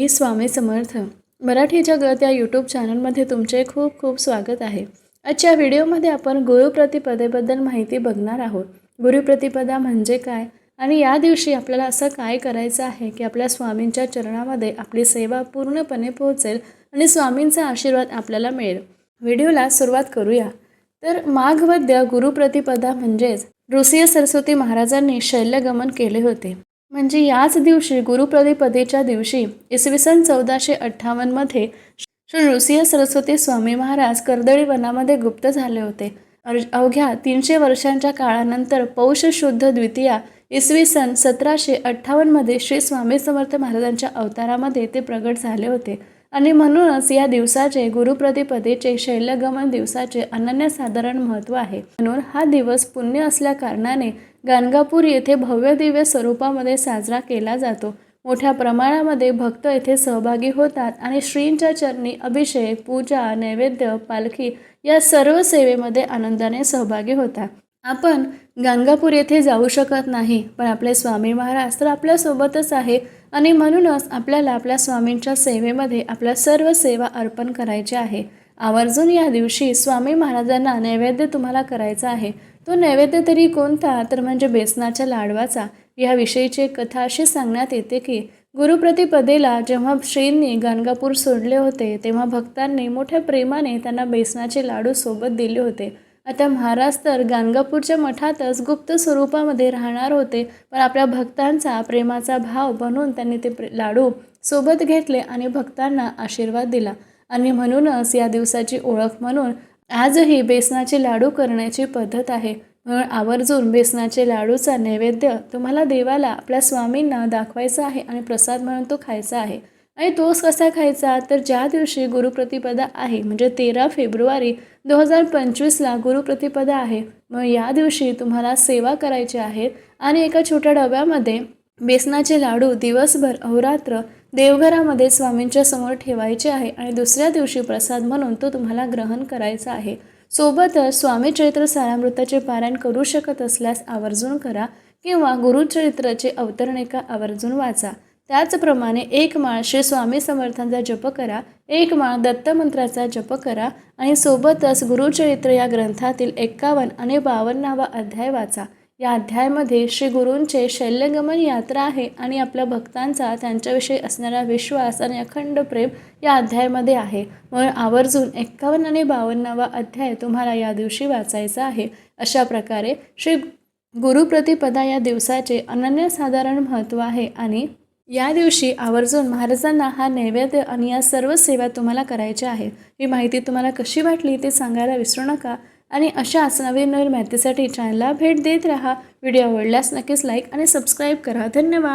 मी स्वामी समर्थ. मराठी जगत या यूट्यूब चॅनलमध्ये तुमचे खूप खूप स्वागत आहे. आजच्या व्हिडिओमध्ये आपण गुरुप्रतिपदेबद्दल माहिती बघणार आहोत. गुरुप्रतिपदा म्हणजे काय? आणि या दिवशी आपल्याला असं काय करायचं आहे की आपल्या स्वामींच्या चरणामध्ये आपली सेवा पूर्णपणे पोहोचेल आणि स्वामींचा आशीर्वाद आपल्याला मिळेल. व्हिडिओला सुरुवात करूया. तर माघवद्य गुरुप्रतिपदा म्हणजेच ऋषीय सरस्वती महाराजांनी शैल्यगमन केले होते. म्हणजे याच दिवशी गुरुप्रतिपदेच्या दिवशी इसवी सन चौदाशे अठ्ठावन्नमध्ये श्री नृसिंह सरस्वती स्वामी महाराज कर्दळी वनामध्ये गुप्त झाले होते. अवघ्या तीनशे वर्षांच्या काळानंतर पौष शुद्ध द्वितीया इसवी सन सतराशे अठ्ठावन्नमध्ये श्री स्वामी समर्थ महाराजांच्या अवतारामध्ये ते प्रगट झाले होते. आणि म्हणूनच या दिवसाचे गुरुप्रतिपदेचे शैल्यगमन दिवसाचे अनन्यसाधारण महत्त्व आहे. म्हणून हा दिवस पुण्य असल्या कारणाने गाणगापूर येथे भव्य दिव्य स्वरूपामध्ये साजरा केला जातो. मोठ्या प्रमाणामध्ये भक्त येथे सहभागी होतात आणि श्रींच्या चरणी अभिषेक पूजा नैवेद्य पालखी या सर्व सेवेमध्ये आनंदाने सहभागी होतात. आपण गाणगापूर येथे जाऊ शकत नाही पण आपले स्वामी महाराज तर आपल्यासोबतच आहे आणि म्हणूनच आपल्याला आपल्या स्वामींच्या सेवेमध्ये आपल्या सर्व सेवा अर्पण करायच्या आहे. आवर्जून या दिवशी स्वामी महाराजांना नैवेद्य तुम्हाला करायचा आहे. तो नैवेद्य तरी कोणता? तर म्हणजे बेसनाच्या लाडवाचा. याविषयीची कथा अशी सांगण्यात येते की गुरुप्रतिपदेला जेव्हा श्रींनी गाणगापूर सोडले होते तेव्हा भक्तांनी मोठ्या प्रेमाने त्यांना बेसनाचे लाडू सोबत दिले होते. आता महाराज तर गाणगापूरच्या मठातच गुप्त स्वरूपामध्ये राहणार होते पण आपल्या भक्तांचा प्रेमाचा भाव बनून त्यांनी ते लाडू सोबत घेतले आणि भक्तांना आशीर्वाद दिला. आणि म्हणूनच या दिवसाची ओळख म्हणून आजही बेसनाचे लाडू करण्याची पद्धत आहे. म्हणून आवर्जून बेसनाचे लाडूचा नैवेद्य तुम्हाला देवाला आपल्या स्वामींना दाखवायचा आहे आणि प्रसाद म्हणून तो खायचा आहे. आणि तोच कसा खायचा? तर ज्या दिवशी गुरुप्रतिपदा आहे म्हणजे तेरा फेब्रुवारी दोन हजार पंचवीसला गुरुप्रतिपदा आहे. मग या दिवशी तुम्हाला सेवा करायची आहे आणि एका छोट्या डब्यामध्ये बेसनाचे लाडू दिवसभर अहोरात्र देवघरामध्ये स्वामींच्या समोर ठेवायचे आहे आणि दुसऱ्या दिवशी प्रसाद म्हणून तो तुम्हाला ग्रहण करायचा आहे. सोबतच स्वामी चरित्र सारामृताचे पारायण करू शकत असल्यास आवर्जून करा किंवा गुरुचरित्राचे अवतरणिका आवर्जून वाचा. त्याचप्रमाणे एक माळ श्री स्वामी समर्थांचा जप करा एक माळ दत्तमंत्राचा जप करा आणि सोबतच गुरुचरित्र या ग्रंथातील एक्कावन्न आणि बावन्नावा अध्याय वाचा. या अध्यायामध्ये श्री गुरूंचे शैल्यगमन यात्रा आहे आणि आपल्या भक्तांचा त्यांच्याविषयी असणारा विश्वास आणि अखंड प्रेम या अध्यायामध्ये आहे. म्हणून आवर्जून एक्कावन्न आणि बावन्नावा अध्याय तुम्हाला या दिवशी वाचायचा आहे. अशा प्रकारे श्री गुरुप्रतिपदा या दिवसाचे अनन्यसाधारण महत्त्व आहे आणि या दिवशी आवर्जून महाराजांना हा नैवेद्य आणि या सर्व सेवा तुम्हाला करायच्या आहेत. ही माहिती तुम्हाला कशी वाटली ते सांगायला विसरू नका. आणि अशाच नवीन नवीन माहितीसाठी चॅनलला भेट देत राहा. व्हिडिओ आवडल्यास नक्कीच लाईक आणि सबस्क्राईब करा. धन्यवाद.